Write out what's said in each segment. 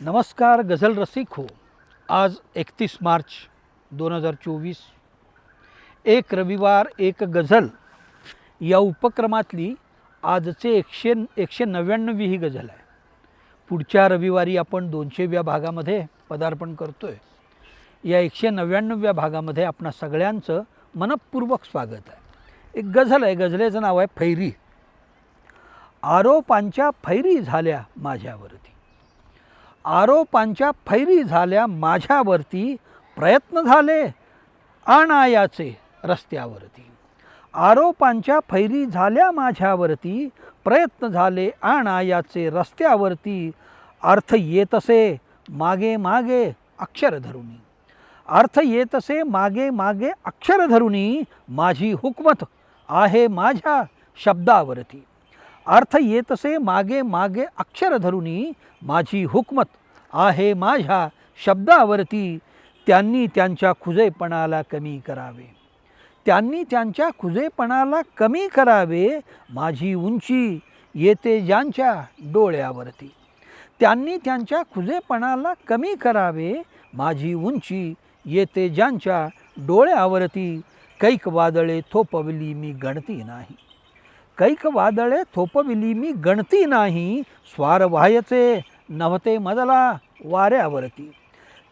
नमस्कार गझल रसिक हो. आज एकतीस मार्च दोन हजार चोवीस. एक रविवार एक गझल. या उपक्रमातली आजचे एकशे एकशे नव्याण्णवी ही गझल आहे. पुढच्या रविवारी आपण दोनशेव्या भागामध्ये पदार्पण करतो आहे या एकशे नव्याण्णव्या भागामध्ये आपणा सगळ्यांचं मनपूर्वक स्वागत आहे. एक गझल आहे गझलेचं नाव आहे फैरी. आरोपांच्या फैरी झाल्या माझ्यावरती. आरोपांच्या फैरी झाल्या माझ्यावरती प्रयत्न झाले अनायाचे रस्त्यावरती. आरोपांच्या फैरी झाल्या माझ्यावरती प्रयत्न झाले अनायाचे रस्त्यावरती अर्थ येतसे मागे मागे अक्षर धरुणी अर्थ येतसे मागे मागे अक्षर धरुणी माझी हुकमत आहे माझ्या शब्दावरती. अर्थ येतसे मागे मागे अक्षर धरुनी माझी हुकमत आहे माझ्या शब्दावरती. त्यांनी त्यांच्या खुजेपणाला कमी करावे. त्यांनी त्यांच्या खुजेपणाला कमी करावे माझी उंची येते ज्यांच्या डोळ्यावरती. त्यांनी त्यांच्या खुजेपणाला कमी करावे माझी उंची येते ज्यांच्या डोळ्यावरती. कैक वादळे थोपवली मी गणती नाही. कैक वादळे थोपविली मी गणती नाही स्वार व्हायचे नव्हते मजला वाऱ्यावरती.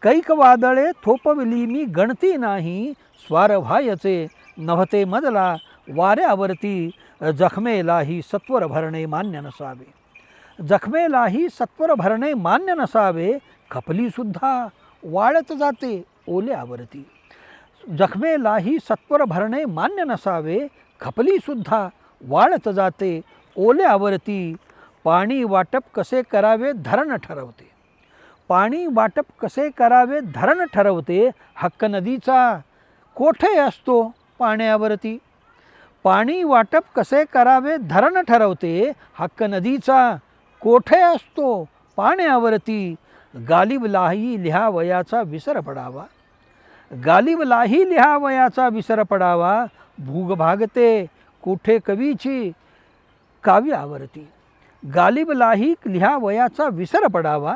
कैक वादळे थोपविली मी गणती नाही स्वार व्हायचे नव्हते मजला वाऱ्यावरती. जखमेलाही सत्वर भरणे मान्य नसावे. जखमेलाही सत्वर भरणे मान्य नसावे खपलीसुद्धा वाळत जाते ओल्यावरती. जखमेलाही सत्वर भरणे मान्य नसावे खपलीसुद्धा वाळत जाते. ओल्यावरती पाणी वाटप कसे करावे? धरण ठरवते. पाणी वाटप कसे करावे? धरण ठरवते. हक्क नदीचा. कोठे असतो? पाण्यावरती. पाणी वाटप कसे करावे? धरण ठरवते. हक्क नदीचा. कोठे असतो? पाण्यावरती. गालिबलाही लिहावयाचा विसर पडावा. गालिबलाही लिहावयाचा विसर पडावा. भूग भागते. कुठे कवीची काव्यावरती गालिबलाही लिहा वयाचा विसर पडावा.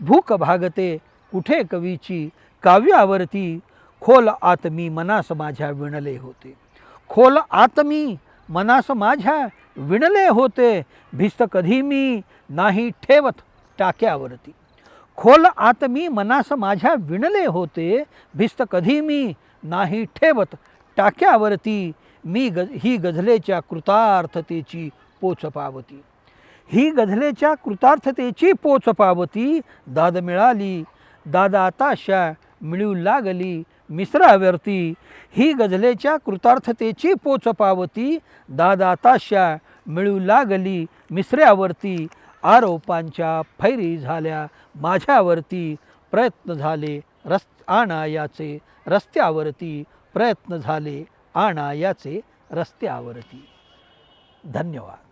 भूक भागते कुठे कवीची काव्यावरती खोल आत्मी मनास माझ्या विणले होते. खोल आत्मी मनास माझ्या विणले होते. भिस्त कधी मी नाही ठेवत टाक्यावरती खोल आत्मी मनास माझ्या विणले होते. भिस्त कधी मी नाही ठेवत टाक्यावरती मी गज ही गझलेच्या कृतार्थतेची पोच पावती. ही गझलेच्या कृतार्थतेची पोच पावती दाद मिळाली दादा आताशा मिळू लागली मिश्रावरती ही गझलेच्या कृतार्थतेची पोच पावती दादा ताशा मिळू लागली मिसऱ्यावरती आरोपांच्या फैरी झाल्या माझ्यावरती प्रयत्न झाले रस् आणायाचे रस्त्यावरती प्रयत्न झाले. आणा याचे रस्ते रस्त्यावरती. धन्यवाद.